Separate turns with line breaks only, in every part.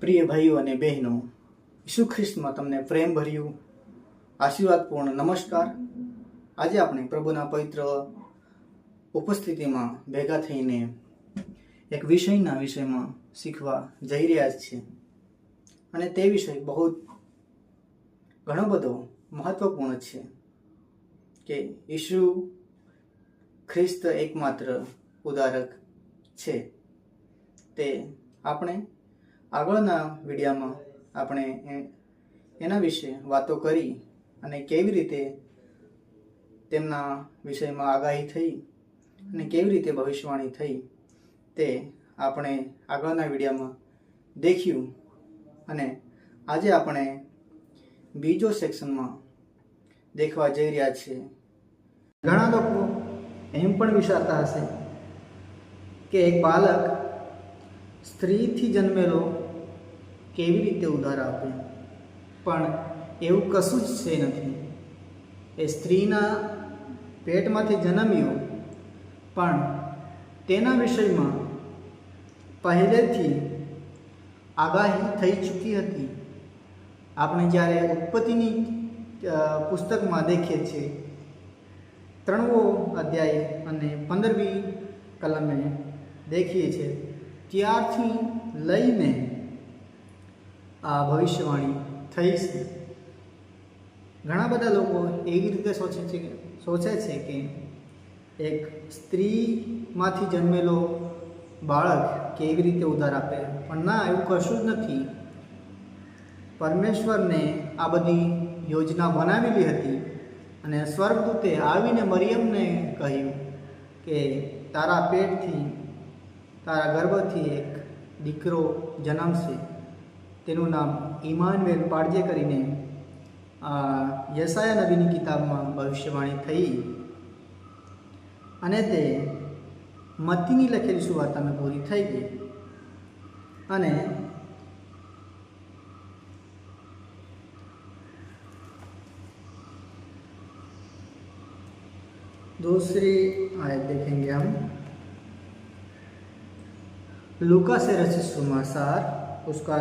પ્રિય ભાઈઓ અને બહેનો, ઈસુ ખ્રિસ્તમાં તમને પ્રેમ ભર્યું, આશીર્વાદપૂર્ણ નમસ્કાર. આજે આપણે પ્રભુના પવિત્ર ઉપસ્થિતિમાં ભેગા થઈને એક વિષયના વિષયમાં શીખવા જઈ રહ્યા છીએ. અને તે વિષય બહુ ઘણો બધો મહત્વપૂર્ણ છે કે ઈસુ ખ્રિસ્ત એકમાત્ર ઉદારક છે. તે આપણે આગળના વિડીયામાં આપણે એના વિશે વાતો કરી અને કેવી રીતે તેમના વિષયમાં આગાહી થઈ અને કેવી રીતે ભવિષ્યવાણી થઈ તે આપણે આગળના વિડીયામાં દેખ્યું. અને આજે આપણે બીજો સેક્શનમાં દેખવા જઈ રહ્યા છીએ. ઘણા લોકો એમ પણ વિચારતા હશે કે એક બાળક સ્ત્રીથી જન્મેલો કેવી રીતે ઉધાર આપે? પણ એવું કશું જ છે નથી. એ સ્ત્રીના પેટમાંથી જન્મ્યો, પણ તેના વિષયમાં પહેલેથી આગાહી થઈ ચૂકી હતી. આપણે જ્યારે ઉત્પત્તિની પુસ્તકમાં દેખીએ છીએ ત્રણવો અધ્યાય અને પંદરમી કલમે દેખીએ છીએ ત્યારથી લઈને આ ભવિષ્યવાણી થઈ છે. ઘણા બધા લોકો એવી રીતે સોચે છે સોચે છે કે એક સ્ત્રીમાંથી જન્મેલો બાળક કેવી રીતે ઉધાર આપે? પણ ના, એવું કશું જ નથી. પરમેશ્વરને આ બધી યોજના બનાવેલી હતી અને સ્વર્ગદૂતે આવીને મરિયમને કહ્યું કે, તારા પેટથી તારા ગર્ભથી એક દીકરો જન્મશે તેનું નામ ઇમાનવેલ પાડજે કરીને આ યસાયા નબીની કિતાબમાં ભવિષ્યવાણી થઈ અને તે મતીની લખેલી સુવાર્તામાં પૂરી થઈ ગઈ અને दूसरी आयत देखेंगे हम लूका से रचित सुमाचार उसका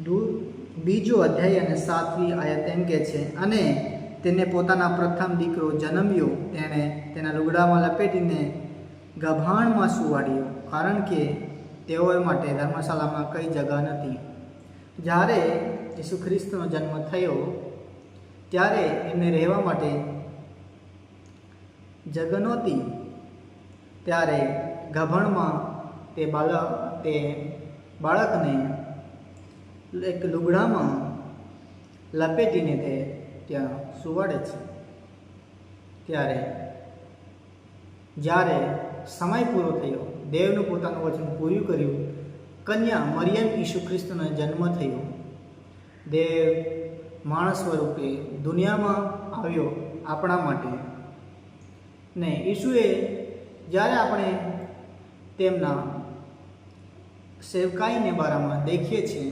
દુ બીજો અધ્યાય અને સાતમી આયત એમ કે છે અને તેને પોતાના પ્રથમ દીકરો જન્મ્યો તેણે તેના લુગડામાં લપેટીને ગભાણમાં સુવાડ્યો કારણ કે તેઓ માટે ધર્મશાળામાં કઈ જગા નથી જ્યારે ઈસુ ખ્રિસ્તનો જન્મ થયો ત્યારે એમને રહેવા માટે જગ નહોતી ત્યારે ગભણમાં તે બાળક તે બાળકને એક લુગડામાં લપેટીને તે ત્યાં સુવાડે છે. ત્યારે જ્યારે સમય પૂરો થયો, દેવનું પોતાનું વચન પૂરું કર્યું, કન્યા મરિયમ ઈસુ ખ્રિસ્તનો જન્મ થયો. દેવ માણસ સ્વરૂપે દુનિયામાં આવ્યો આપણા માટે. ને ઈશુએ જ્યારે આપણે તેમના સેવકાઈને બારામાં દેખીએ છીએ.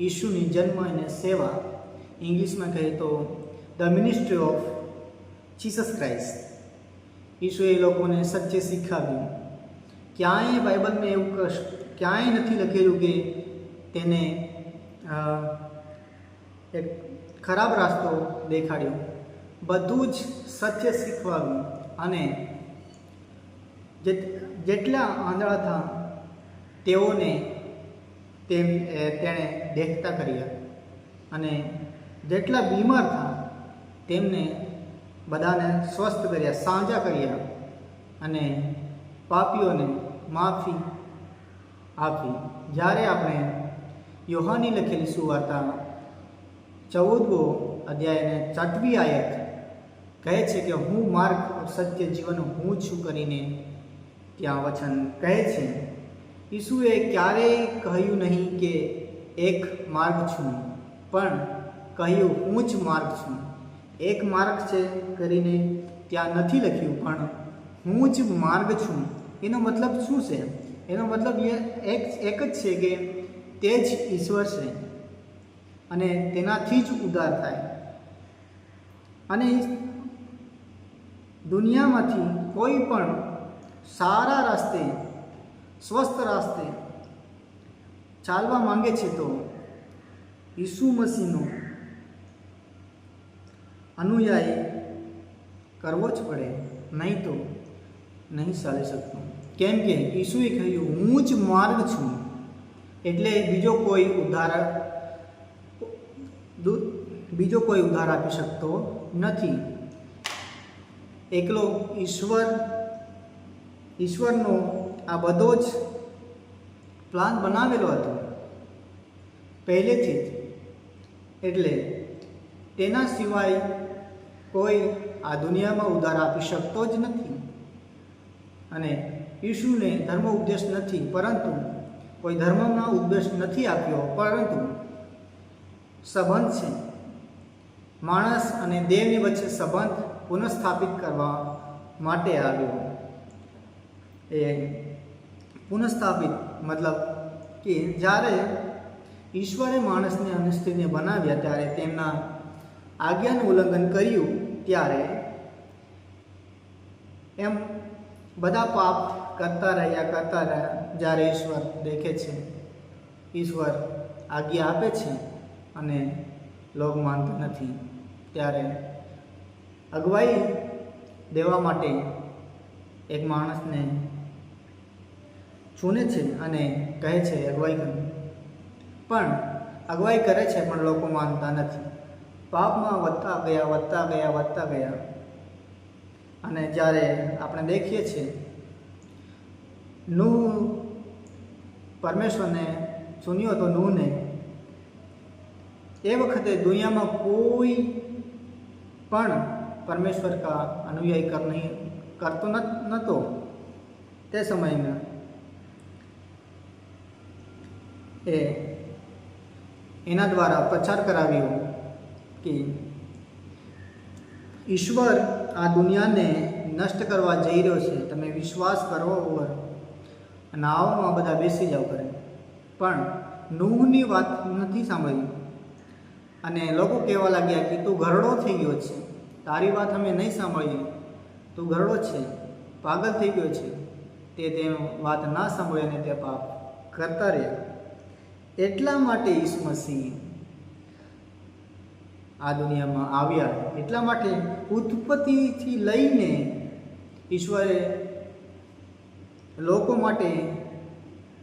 ઈશુની જન્મ અને સેવા. ઇંગ્લિશમાં કહીએ તો the ministry of Jesus Christ ઈશુએ લોકોને સત્ય શીખવ્યું. ક્યાંય બાઇબલમાં એવું કશ, ક્યાંય નથી લખેલું કે તેને એક ખરાબ રાસ્તો દેખાડ્યો. બધું જ સત્ય શીખવાવ્યું અને જેટલા આંધળા હતા, તેઓને તેમ તેણે દેખતા કર્યા. અને જેટલા બીમાર હતા તેમને બધાને સ્વસ્થ કર્યા, સાજા કર્યા અને પાપીઓને માફી આપી. જ્યારે આપણે યોહાની લખેલી સુવાર્તા ચૌદમો અધ્યાયને ચટવી આયત કહે છે કે હું માર્ગ, સત્ય, જીવન હું છું કરીને ત્યાં વચન કહે છે. ઈસુએ ક્યારેય કહ્યું નહીં કે એક માર્ગ છું, પણ કહ્યું, હું જ માર્ગ છું. એક માર્ગ છે કરીને ત્યાં નથી લખ્યું, પણ હું જ માર્ગ છું. એનો મતલબ શું છે? એનો મતલબ એ એક એક જ છે કે તે જ ઈશ્વર છે અને તેનાથી જ ઉદ્ધાર થાય. અને દુનિયામાંથી કોઈ પણ સારા રસ્તે, સ્વસ્થ રસ્તે ચાલવા માંગે છે તો ઈસુ મસીહનો અનુયાયી કરવો જ પડે, નહીં તો નહીં ચાલી શકતો. કેમ કે ઈસુએ કહ્યું, હું જ માર્ગ છું. એટલે બીજો કોઈ ઉદ્ધાર બીજો કોઈ ઉદ્ધાર આપી શકતો નથી. એકલો ઈશ્વર ઈશ્વરનો આ બધો જ પ્લાન બનાવેલો હતો. પહેલેથી જ. એટલે તેના સિવાય કોઈ આ દુનિયામાં ઉદ્ધાર આપી શકતો જ નથી. અને ઈશુને ધર્મ ઉપદેશ નથી, પરંતુ કોઈ ધર્મમાં ઉપદેશ નથી આપ્યો, પરંતુ સંબંધ છે. માણસ અને દેવની વચ્ચે સંબંધ પુનઃસ્થાપિત કરવા માટે આવ્યો. એ પુનઃસ્થાપિત, મતલબ કે જ્યારે ઈશ્વરે માણસને અને બનાવ્યા ત્યારે તેમના આજ્ઞાનું ઉલ્લંઘન કર્યું, ત્યારે એમ બધા પાપ કરતા રહ્યા કરતા રહ્યા, જ્યારે ઈશ્વર દેખે છે. ઈશ્વર આજ્ઞા આપે છે અને લોક માનતા નથી. ત્યારે અગવાઈ દેવા માટે એક માણસને ચૂને છે અને કહે છે, અગવાઈ કર. પણ અગવાઈ કરે છે પણ લોકો માનતા નથી. પાપમાં વધતા ગયા વધતા ગયા વધતા ગયા. અને જ્યારે આપણે દેખીએ છીએ, નૂહ પરમેશ્વરને, ચૂન્યો હતો નૂહને, એ વખતે દુનિયામાં કોઈ પણ પરમેશ્વર કા અનુયાયી કર નહીં, કરતો ન- નહોતો તે સમયમાં એ એના દ્વારા પ્રચાર કરાવ્યો કે ઈશ્વર આ દુનિયાને નષ્ટ કરવા જઈ રહ્યો છે. તમે વિશ્વાસ કરો ઓર અને આવમાં બધા બેસી જાવ કરે પણ નૂહની વાત નથી સાંભળી. અને લોકો કહેવા લાગ્યા કે તું ઘરડો થઈ ગયો છે. તારી વાત અમે નહીં સાંભળીએ. તું ઘરડો છે. પાગલ થઈ ગયો છે. તે તેનો વાત ના સાંભળે અને તે પાપ કરતા રહ્યા. એટલા માટે ઈસુ આ દુનિયામાં આવ્યા. એટલા માટે ઉત્પત્તિથી લઈને ઈશ્વરે લોકો માટે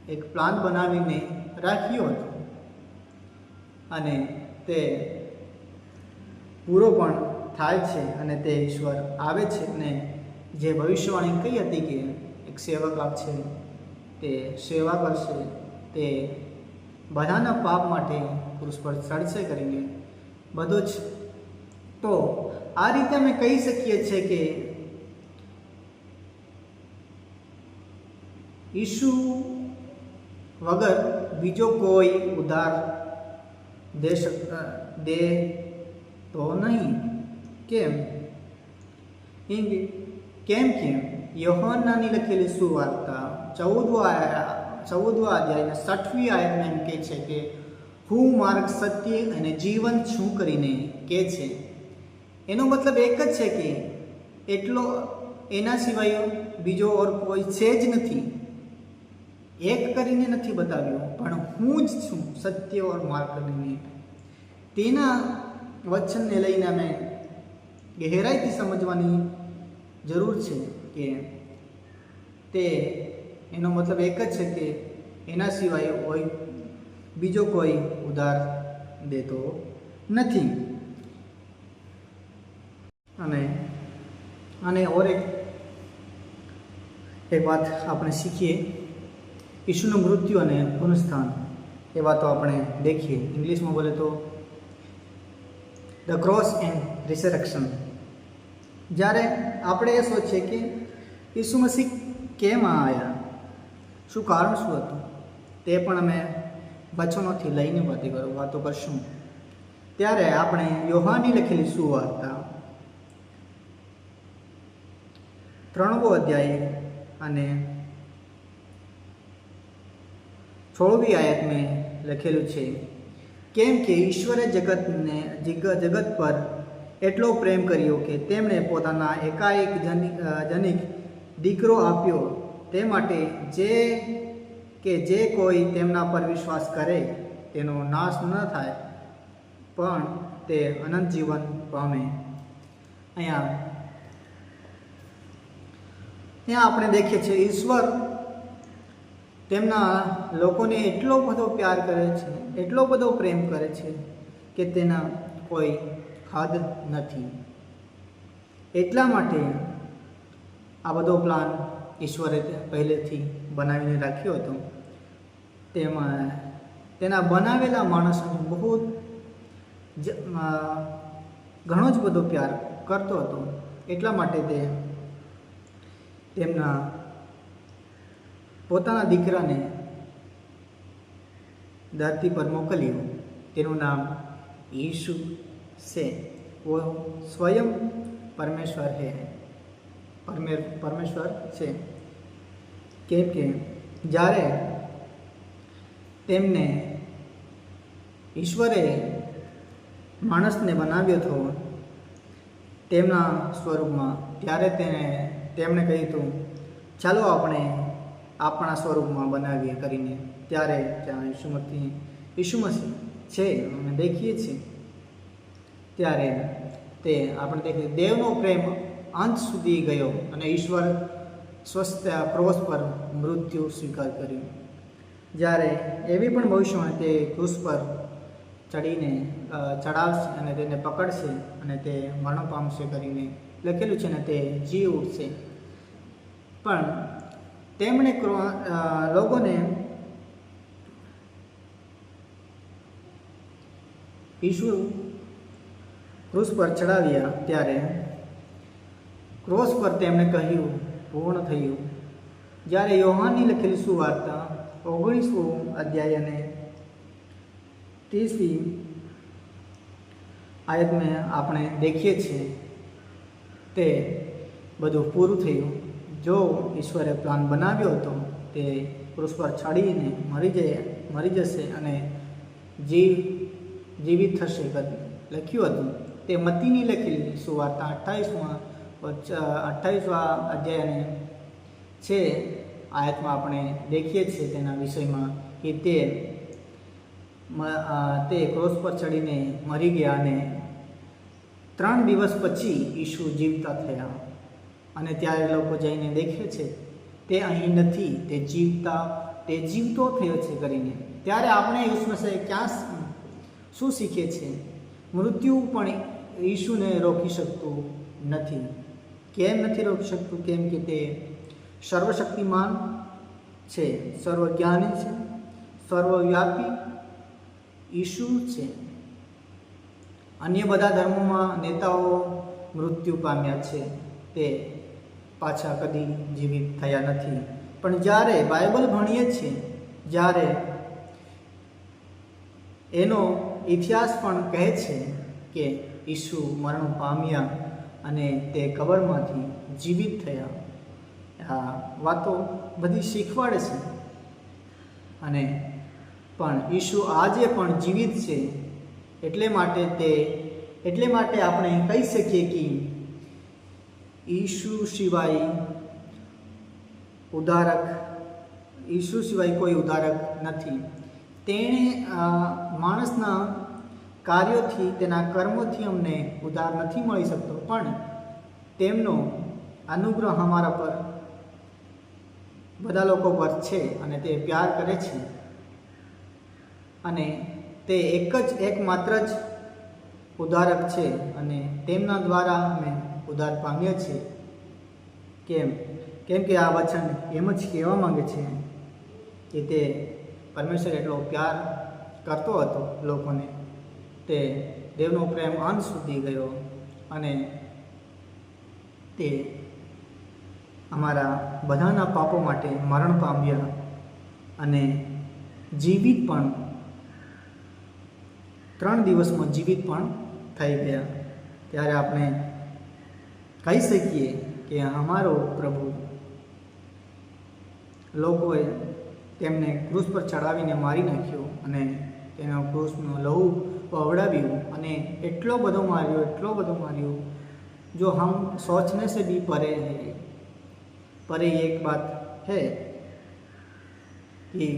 એક પ્લાન બનાવીને રાખ્યો હતો. અને તે પૂરો પણ થાય છે અને તે ઈશ્વર આવે છે અને જે ભવિષ્યવાણી કહી હતી કે એક સેવક આપશે, તે સેવા કરશે, તે બધાના પાપ માટે ક્રુસ પર ચડશે કરીને. બધું જ. તો આ રીતે અમે કહી શકીએ છીએ કે ઈસુ વગર બીજો કોઈ ઉધાર દે શક દે તો નહીં. કેમ? કેમ કે? કેમ કેમ યહોનાની લખેલી સુવાર્તા ચૌદવા ચૌદવા અધ્યાયના છઠ્ઠી આયતમાં એમ કહે છે કે, હું માર્ગ સત્ય અને જીવન છું કરીને કહે છે. એનો મતલબ એક જ છે કે, એટલો એના સિવાય બીજો ઓર કોઈ છે જ નથી. એક કરીને નથી બતાવ્યો, પણ હું જ છું સત્ય ઓર માર્ગ કરીને. તેના વચનને લઈને અમે ગહેરાઈથી સમજવાની જરૂર છે કે, તે એનો મતલબ એક જ છે કે એના સિવાય હોય બીજો કોઈ ઉધાર દેતો નથી. અને અને ઓર એક એક વાત આપણે શીખીએ. ઈશુનું મૃત્યુ અને પુનઃસ્થાન, એ વાતો આપણે દેખીએ. ઇંગ્લિશમાં બોલે તો ધ ક્રોસ એન્ડ રિસરેક્શન જ્યારે આપણે એ સોચીએ કે ઈસુ મસીહ કેમ આવ્યા શું કારણ શું હતું? તે પણ અમે વચનોથી લઈને કર- વાતો કરશું. ત્યારે આપણે યોહાની લખેલી સુવાર્તા ત્રણવો અધ્યાય અને છોડવી આયત મેં લખેલું છે. કેમ કે ઈશ્વરે જગતને જગત પર એટલો પ્રેમ કર્યો કે તેમણે પોતાના એકાએક જનિક દીકરો આપ્યો તે માટે જે કે જે કોઈ તેમના પર વિશ્વાસ કરે, તેનો નાશ ન થાય, પણ તે અનંત જીવન પામે. અહીંયા, ત્યાં આપણે દેખીએ છીએ ઈશ્વર તેમના લોકોને એટલો બધો પ્યાર કરે છે, એટલો બધો પ્રેમ કરે છે કે તેના કોઈ હદ નથી. એટલા માટે આ બધો પ્લાન ઈશ્વરે પહેલેથી બનાવીને રાખ્યો હતો. તેમાં તેના બનાવેલા માણસોને બહુ જ ઘણો જ બધો પ્યાર કરતો હતો. એટલા માટે તે તેમના પોતાના દીકરાને ધરતી પર મોકલ્યું. તેનું નામ ઈશુ છે. વો સ્વયં પરમેશ્વર હે. પરમે પરમેશ્વર છે. કેમ કે જ્યારે તેમને ઈશ્વરે માણસને બનાવ્યો હતો, તેમના સ્વરૂપમાં, ત્યારે તેને, તેમણે કહ્યું હતું, ચાલો આપણે આપણા સ્વરૂપમાં બનાવીએ કરીને. ત્યારે ત્યાં ઈશુમતી ઈશુમસી છે, અમે દેખીએ છીએ. ત્યારે તે આપણે દેખીએ દેવનો પ્રેમ અંત સુધી ગયો અને ઈશ્વર સ્વસ્થ ક્રોસ પર મૃત્યુ સ્વીકાર કર્યું. જ્યારે એવી પણ ભવિષ્યવાણી તે ક્રુસ પર ચડીને ચડાવશે અને તેને પકડશે અને તે મરણ પામશે કરીને લખેલું છે ને તે જી ઉઠશે પણ તેમણે લોકોને ઈશુ ક્રુસ પર ચડાવ્યા ત્યારે ક્રોસ પર તેમણે કહ્યું, પૂર્ણ થયું. જ્યારે યોહાનની લખેલી સુવાર્તા ઓગણીસો અધ્યાય અને ત્રીસમી આયતમાં આપણે દેખીએ છીએ, તે બધું પૂરું થયું. જો ઈશ્વરે પ્લાન બનાવ્યો હતો, તે ક્રૂસ પર ચડીને મરી જાય મરી જશે અને જીવ, જીવિત થશે. લખ્યું હતું. તે મતીની લખેલી સુવાર્તા અઠ્ઠાવીસમાં અઠ્ઠાવીસમાં અધ્યાયને છે, આયાતમાં આપણે દેખીએ છીએ તેના વિષયમાં કે તે તે ક્રોસ પર ચડીને મરી ગયા અને ત્રણ દિવસ પછી ઈશુ જીવતા થયા. અને ત્યારે લોકો જઈને દેખે છે, તે અહીં નથી, તે જીવતા, તે જીવતો થયો છે કરીને. ત્યારે આપણે ઈશ્વર ક્યાં શું શીખીએ છીએ મૃત્યુ પણ ઈશુને રોકી શકતું નથી. કેમ નથી રોકી શકતું? કેમ કે તે સર્વશક્તિમાન છે, સર્વજ્ઞાની છે, સર્વવ્યાપી ઈશુ છે. અન્ય બધા ધર્મોમાં નેતાઓ મૃત્યુ પામ્યા છે. તે પાછા કદી જીવિત થયા નથી. પણ જ્યારે બાઇબલ ભણીએ છીએ, જ્યારે એનો ઇતિહાસ પણ કહે છે કે ઈસુ મરણ પામ્યા અને તે કબરમાંથી જીવિત થયા. આ વાતો બધી શીખવાડે છે. અને પણ ઈસુ આજે પણ જીવિત છે. એટલે માટે તે, એટલે માટે આપણે કહી શકીએ કે ઈસુ સિવાય ઉદારક, ઈસુ સિવાય કોઈ ઉદારક નથી. તેણે માણસના કાર્યોથી, તેના કર્મોથી અમને ઉધાર નથી મળી શકતો. પણ તેમનો અનુગ્રહ અમારા પર બધા લોકો પર છે અને તે પ્યાર કરે છે. અને તે એક જ એકમાત્ર જ ઉધારક છે અને તેમના દ્વારા અમે ઉધાર પામીએ છીએ. કેમ? કેમ કે આ વચન એમ જ કહેવા માંગે છે કે તે પરમેશ્વર એટલો પ્યાર કરતો હતો લોકોને. તે દેવનો પ્રેમ અંત સુધી ગયો અને તે અમારા બધાના પાપો માટે મરણ પામ્યા અને જીવિત પણ ત્રણ દિવસમાં જીવિત પણ થઈ ગયા. ત્યારે આપણે કહી શકીએ કે અમારો પ્રભુ લોકોએ તેમને ક્રૂસ પર ચડાવીને મારી નાખ્યો અને તેનો ક્રૂસનો લહુ પવડાવ્યું અને એટલો બધો માર્યો એટલો બધો માર્યો જો હમ सोचने से भी परे है परे एक बात है कि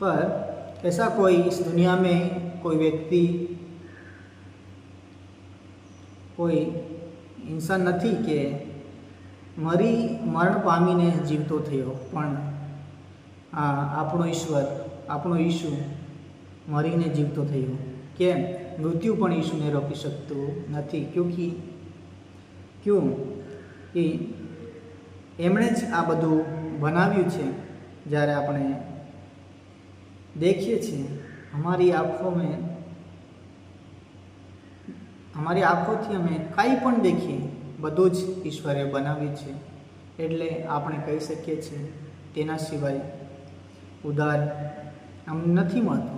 पर ऐसा कोई इस दुनिया में कोई व्यक्ति કોઈ ઇન્સાન નથી કે મરી મરણ પામીને જીવતો થયો પણ આ આપણો ઈશ્વર આપણો ઈશુ મરીને જીવતો થયો. કેમ? મૃત્યુ પણ ઈશુને રોકી શકતું નથી. ક્યોંકि ક્યું? કે એમણે જ આ બધું બનાવ્યું છે, જ્યારે આપણે દેખીએ છીએ, અમારી આંખો મેં, અમારી આંખોથી અમે કાંઈ પણ દેખીએ, બધું જ ઈશ્વરે બનાવ્યું છે. એટલે આપણે કહી શકીએ છીએ, તેના સિવાય ઉધાર આમ નથી મળતું.